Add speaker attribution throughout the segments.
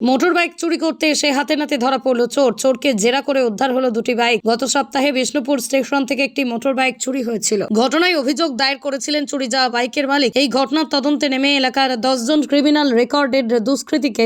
Speaker 1: Motor bike চুরি করতে এসে হাতে নাতে ধরা পড়ল চোর। চোরকে জেরা করে উদ্ধার হলো দুটি বাইক। গত সপ্তাহে বিষ্ণুপুর স্টেশন থেকে একটি মোটর বাইক চুরি হয়েছিল। ঘটনায় অভিযোগ দায়ের করেছিলেন চুরি যাওয়া বাইকের মালিক। এই ঘটনার তদন্তে নেমে এলাকার দশজন ক্রিমিনাল রেকর্ডেড দুষ্কৃতীকে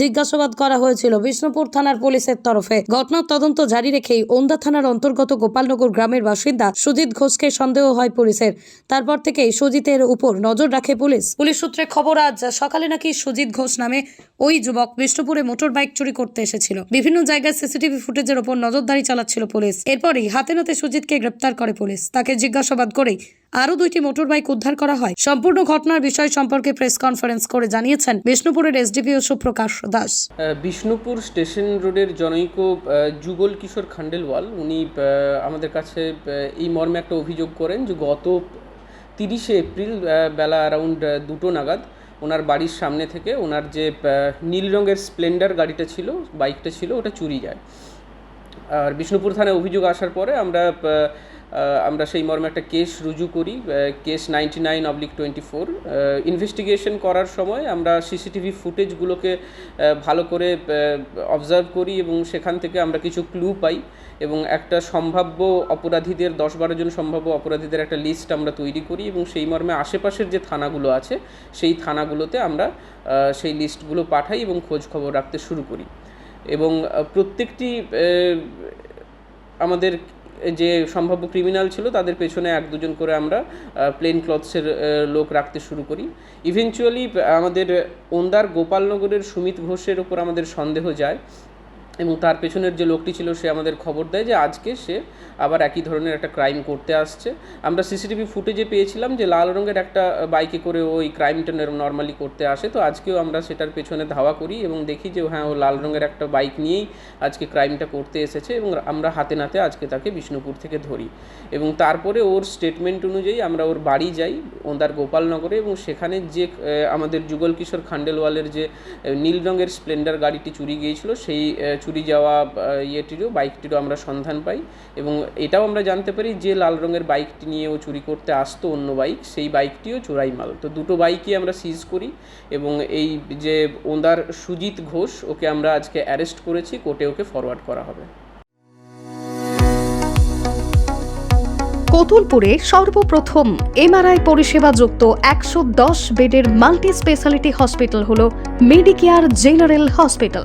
Speaker 1: জিজ্ঞাসাবাদ করা হয়েছিল বিষ্ণুপুর থানার পুলিশের তরফে। ঘটনার তদন্ত জারি রেখেই ওন্দা থানার অন্তর্গত গোপালনগর গ্রামের বাসিন্দা সুজিত ঘোষকে সন্দেহ হয় পুলিশের। তারপর থেকেই সুজিতের উপর নজর রাখে পুলিশ। পুলিশ সূত্রে খবর, আজ সকালে নাকি সুজিত ঘোষ নামে ওই যুবক বিষ্ণুপুরে মোটর বাইক চুরি করতে এসেছিল। বিভিন্ন জায়গায় সিসিটিভি ফুটেজের ওপর নজরদারি চালাচ্ছিল পুলিশ। এরপরই হাতে নাতে সুজিতকে গ্রেপ্তার করে পুলিশ। তাকে জিজ্ঞাসাবাদ করেই আরও দুইটি মোটর বাইক উদ্ধার করা হয়। সম্পূর্ণ ঘটনার বিষয় সম্পর্কে প্রেস কনফারেন্স করে জানিয়েছেন বিষ্ণুপুরের এসডিপিও সুপ্রকাশ দাস।
Speaker 2: বিষ্ণুপুর স্টেশন রোডের জনৈক যুগল কিশোর খান্ডেলওয়াল, উনি আমাদের কাছে এই মর্মে একটা অভিযোগ করেন যে গত তিরিশে এপ্রিল বেলা অ্যারাউন্ড দুটো নাগাদ ওনার বাড়ির সামনে থেকে ওনার যে নীল রঙের স্প্লেন্ডার গাড়িটা ছিল, বাইকটা ছিল, ওটা চুরি যায়। আর বিষ্ণুপুর থানায় অভিযোগ আসার পরে আমরা আমরা সেই মর্মে একটা কেস রুজু করি case ninety nine oblique twenty four investigation করার সময় আমরা সিসিটিভি ফুটেজগুলোকে ভালো করে অবজার্ভ করি এবং সেখান থেকে আমরা কিছু ক্লু পাই এবং একটা সম্ভাব্য অপরাধীদের দশ বারো জন সম্ভাব্য অপরাধীদের একটা লিস্ট আমরা তৈরি করি এবং সেই মর্মে আশেপাশের যে থানাগুলো আছে, সেই থানাগুলোতে আমরা সেই লিস্টগুলো পাঠাই এবং খোঁজ খবর রাখতে শুরু করি। এবং প্রত্যেকটি আমাদের যে সম্ভাব্য ক্রিমিনাল ছিল, তাদের পেছনে এক দুজন করে আমরা প্লেন ক্লথসের লোক রাখতে শুরু করি। ইভেনচুয়ালি আমাদের ওন্দার গোপালনগরের সুমিত ঘোষের ওপর আমাদের সন্দেহ যায়। এবং তার পেছনের যে লোকটি ছিল, সে আমাদের খবর দেয় যে আজকে সে আবার একই ধরনের একটা ক্রাইম করতে আসছে। আমরা সিসিটিভি ফুটেজে পেয়েছিলাম যে লাল রঙের একটা বাইকে করে ওই ক্রাইমটা নর্মালি করতে আসে। তো আজকেও আমরা সেটার পেছনে ধাওয়া করি এবং দেখি যে হ্যাঁ ও লাল রঙের একটা বাইক নিয়েই আজকে ক্রাইমটা করতে এসেছে এবং আমরা হাতে নাতে আজকে তাকে বিষ্ণুপুর থেকে ধরি। এবং তারপরে ওর স্টেটমেন্ট অনুযায়ী আমরা ওর বাড়ি যাই ওন্দার গোপালনগরে এবং সেখানে যে আমাদের যুগল কিশোর খান্ডেলওয়ালের যে নীল রঙের স্প্লেন্ডার গাড়িটি চুরি গিয়েছিল, সেই চুরি যাওয়া ইয়েটিরও বাইকটিরও আমরা সন্ধান পাই এবং এটাও আমরা জানতে পারি যে লাল রঙের বাইকটি নিয়ে ও চুরি করতে আসতো অন্য বাইক, সেই বাইকটিও চোরাই মাল। তো দুটো বাইকই আমরা সিজ করি এবং এই যে ওন্দার সুজিত ঘোষ, ওকে আমরা আজকে অ্যারেস্ট করেছি, কোর্টে ওকে ফরওয়ার্ড করা হবে।
Speaker 3: কতুলপুরে সর্বপ্রথম এমআরআই পরিষেবা যুক্ত একশো দশ বেডের মাল্টি স্পেশালিটি হসপিটাল হল মেডিকেয়ার জেনারেল হসপিটাল